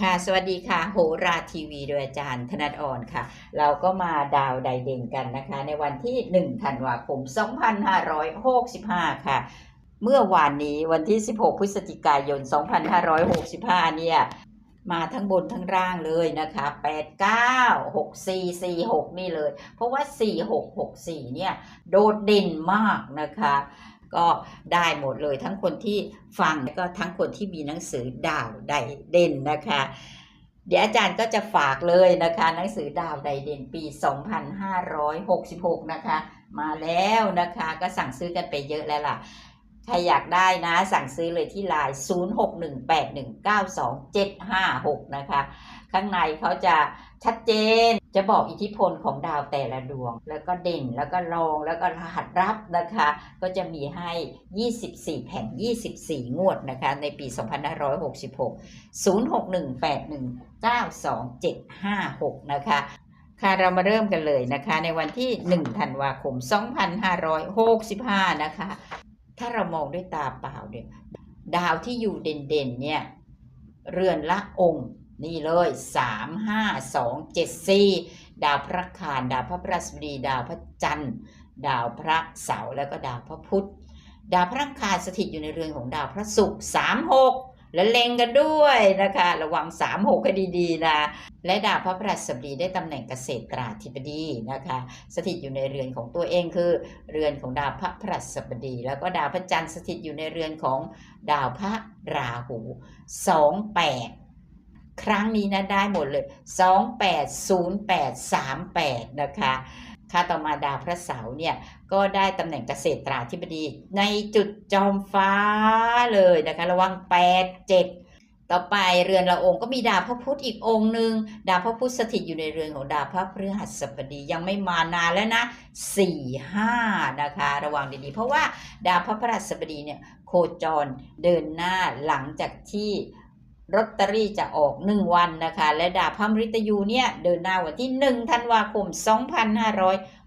ค่ะ สวัสดีค่ะ โหราทีวี โดยอาจารย์ธนัทอ่อนค่ะ เราก็มาดาวไดเด่นกันนะคะ ในวันที่ 1 ธันวาคม 2565 ค่ะ เมื่อวานนี้วันที่ 16 พฤศจิกายน 2565 เนี่ย มาทั้งบนทั้งล่างเลยนะคะ 89 64 46 นี่เลย เพราะว่า 46 64 เนี่ย โดดเด่นมากนะคะ ก็ได้หมดเลยทั้งคนที่ฟังแล้วก็ทั้งคนที่มีหนังสือดาวไดเด่นนะคะ เดี๋ยวอาจารย์ก็จะฝากเลยนะคะ หนังสือดาวไดเด่นปี 2566 นะคะ มาแล้วนะคะก็สั่งซื้อกันไปเยอะแล้วล่ะ ใครอยากได้นะ สั่งซื้อเลยที่ไลน์0618192756 นะคะ ข้างในเขาจะชัดเจนจะบอกอิทธิพลของดาวแต่ละดวง แล้วก็เด่นแล้วก็รองแล้วก็รหัสรับนะคะ ก็จะมีให้ 24 แผ่น 24 งวดนะคะ ในปี 2566 0618192756 นะคะค่ะเรามาเริ่มกันเลยนะคะ ในวันที่ 1 ธันวาคม 2565 นะคะ ถ้าเรามองด้วยตาเปล่าเนี่ยดาวที่อยู่เด่นๆเนี่ยเรือนละองค์นี่เลย3 5 2 7 4ดาวพระคารดาวพระพฤหัสบดี ดาวพระจันทร์ ดาวพระเสาร์แล้วก็ดาวพระพุธ ดาวพระอังคารสถิตอยู่ในเรือนของดาวพระศุกร์สามหก และเล็งกันด้วยนะคะ ระวัง3 6ให้ดีๆนะและดาวพระพฤหัสบดีได้ตำแหน่งเกษตราธิบดีนะคะ สถิตอยู่ในเรือนของตัวเองคือ เรือนของดาวพระพฤหัสบดี แล้วก็ดาวพระจันทร์สถิตอยู่ในเรือนของดาวพระราหู28ครั้งนี้นะได้หมดเลย 280838 นะคะ ค่าต่อมาดาวพระเสาร์เนี่ยก็ได้ตำแหน่งเกษตราธิบดี ในจุดจอมฟ้าเลยนะคะ ระวัง 8 7ต่อไปเรือนละองค์ก็มีดาวพระพุธอีกองค์หนึ่งดาวพระพุธสถิตอยู่ในเรือนของดาวพระพฤหัสบดียังไม่มานานแล้วนะ4 5นะคะ ระวังดีๆ เพราะว่าดาวพระพฤหัสบดีเนี่ยโคจรเดินหน้าหลังจากที่ ลอตเตอรี่จะออก 1 วันนะคะ และดาวพระมฤตยูเนี่ยเดินหน้าวันที่1ธันวาคม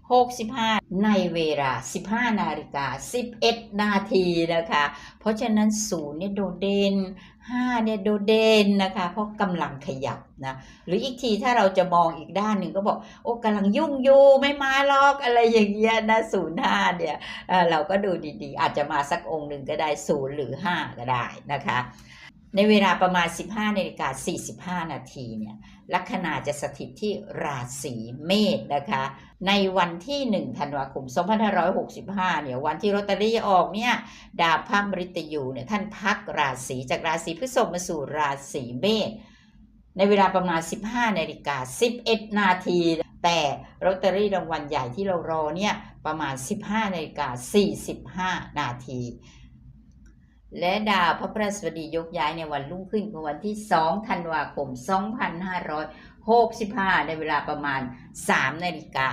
2565 ในเวลา 15 นาฬิกา 11 นาทีนะคะ เพราะฉะนั้นศูนย์เนี่ยโดดเด่น5เนี่ยโดดเด่นนะคะ เพราะกำลังขยับนะ หรืออีกทีถ้าเราจะมองอีกด้านหนึ่งก็บอก โอ้กำลังยุ่งอยู่ไม่มาหรอกอะไรอย่างเงี้ยนะศูนย์ห้าเนี่ยเอ่อเราก็ดูดีๆ อาจจะมาสักองค์หนึ่งก็ได้ศูนย์หรือ 5 ก็ได้นะคะ ในเวลาประมาณ 15นาฬิกา45 นาทีเนี่ยลัคนาจะสถิตที่ราศีเมษนะคะ ในวันที่1ธันวาคม 2565 เนี่ยวันที่ลอตเตอรี่ออกเนี่ยดาวพระมฤตยูเนี่ยท่านพักราศีจากราศีพฤษภมาสู่ราศีเมษในเวลาประมาณ 15นาฬิกา11 นาทีแต่ลอตเตอรี่รางวัลใหญ่ที่เรารอเนี่ยประมาณ 15นาฬิกา45 นาที และดาวพระพฤหัสบดียกย้ายในวันรุ่งขึ้นคือวันที่ 2 ธันวาคม 2565 ในเวลาประมาณ 3 นาฬิกา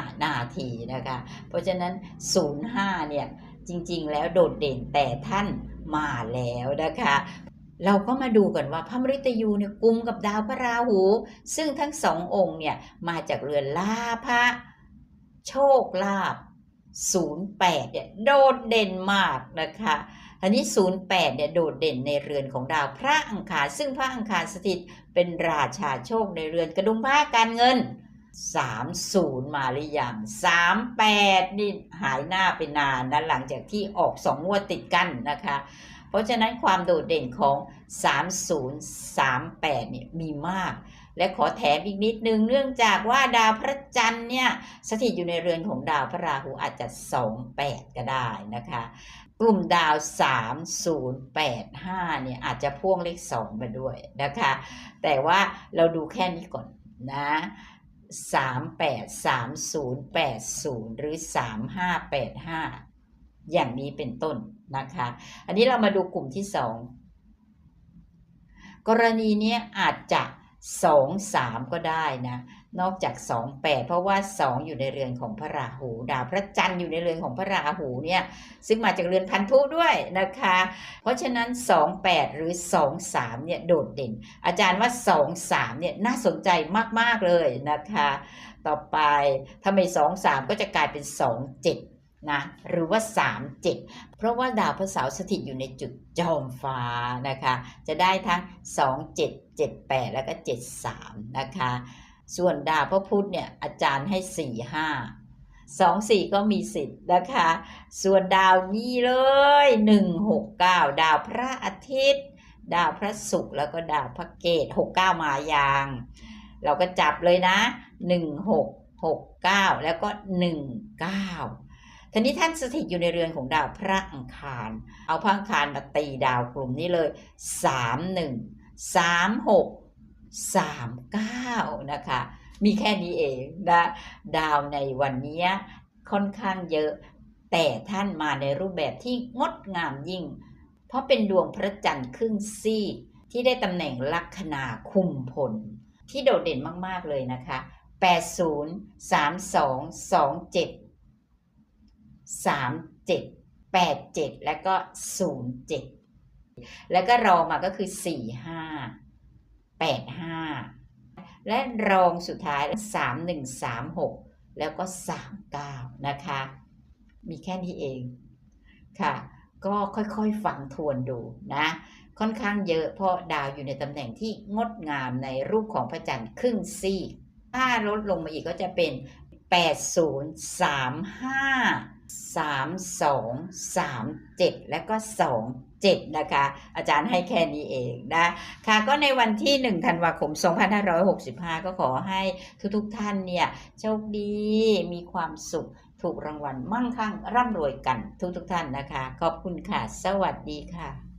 25 นาทีนะคะ เพราะฉะนั้น 05 เนี่ย จริง ๆ แล้วโดดเด่นแต่ท่านมาแล้วนะคะ เราก็มาดูกันว่าพระมฤตยูเนี่ยกุมกับดาวพระราหู ซึ่งทั้งสององค์เนี่ย มาจากเรือนลาภะโชคลาภ08เนี่ยโดดเด่นมากนะคะ อันนี้ 08 เนี่ยโดดเด่นในเรือนของดาวพระอังคาร ซึ่งพระอังคารสถิตเป็นราชาโชคในเรือนกระดุมผ้าการเงิน 30 มาหรือยัง38 นี่หายหน้าไปนานนะหลังจากที่ออกสองงวดติดกันนะคะ เพราะฉะนั้นความโดดเด่นของ 3038 เนี่ยมีมากและขอแถมอีกนิดนึงเนื่องจากว่าดาวพระจันทร์เนี่ยสถิตอยู่ในเรือนของดาวพระราหูอาจจะ 28 ก็ได้นะคะ กลุ่มดาว 3085 เนี่ยอาจจะพ่วงเลข 2 มาด้วยนะคะ แต่ว่าเราดูแค่นี้ก่อนนะ38 30 80 หรือ 3585 อย่างนี้เป็นต้นนะคะ อันนี้เรามาดูกลุ่มที่ 2 กรณีนี้อาจจะ 2 3 ก็ได้นะ นอกจาก2 8เพราะว่า2องอยู่ในเรือนของพระราหูดาวพระจันทร์อยู่ในเรือนของพระราหูเนี่ยซึ่งมาจากเรือนพันธุด้วยนะคะ เพราะฉะนั้น2 8หรือ2 3เนี่ยโดดเด่น อาจารย์ว่า2 3เนี่ยน่าสนใจมาก ๆ เลยนะคะ ต่อไปถ้าไม่2 3ก็จะกลายเป็น2 7นะหรือว่า 3 7 เพราะว่าดาวพระเสาร์สถิตอยู่ในจุดจอมฟ้านะคะ จะได้ทั้ง 2 7 7 8 แล้วก็ 7 3 นะคะ ส่วนดาวพระพุธเนี่ยอาจารย์ให้4 5 2 4ก็มีสิทธิ์นะคะ ส่วนดาวนี้เลย1 6 9ดาวพระอาทิตย์ ดาวพระศุกร์แล้วก็ดาวพระเกต6 9มายาง เราก็จับเลยนะ1 6 6 9แล้วก็1 9ทีนี้ท่านสถิตอยู่ในเรือนของดาวพระอังคาร เอาพระอังคารมาตีดาวกลุ่มนี้เลย3 1 3 6 3 9 นะคะ มีแค่นี้เองนะดาวในวันนี้ค่อนข้างเยอะ แต่ท่านมาในรูปแบบที่งดงามยิ่ง เพราะเป็นดวงพระจันทร์ครึ่งซีกที่ได้ตำแหน่งลัคนาคุมพล ที่โดดเด่นมาก ๆ เลยนะคะ 80 32 27 37 87 แล้วก็ 07 แล้วก็รอมาก็คือ 45 85 และรองสุดท้าย 3136 แล้วก็ 39 นะคะ มีแค่นี้เองค่ะ ก็ค่อยๆฟังทวนดูนะ ค่อนข้างเยอะเพราะดาวอยู่ในตำแหน่งที่งดงามในรูปของพระจันทร์ครึ่งซีกถ้าลดลงมาอีกก็จะเป็น 80 35 32 37 และก็ 7 นะคะ อาจารย์ให้แค่นี้เองนะค่ะก็ในวันที่ 1 ธันวาคม 2565 ก็ขอให้ทุกๆท่านเนี่ยโชคดีมีความสุขถูกรางวัลมั่งคั่งร่ำรวยกันทุกๆท่านนะคะ ขอบคุณค่ะ สวัสดีค่ะ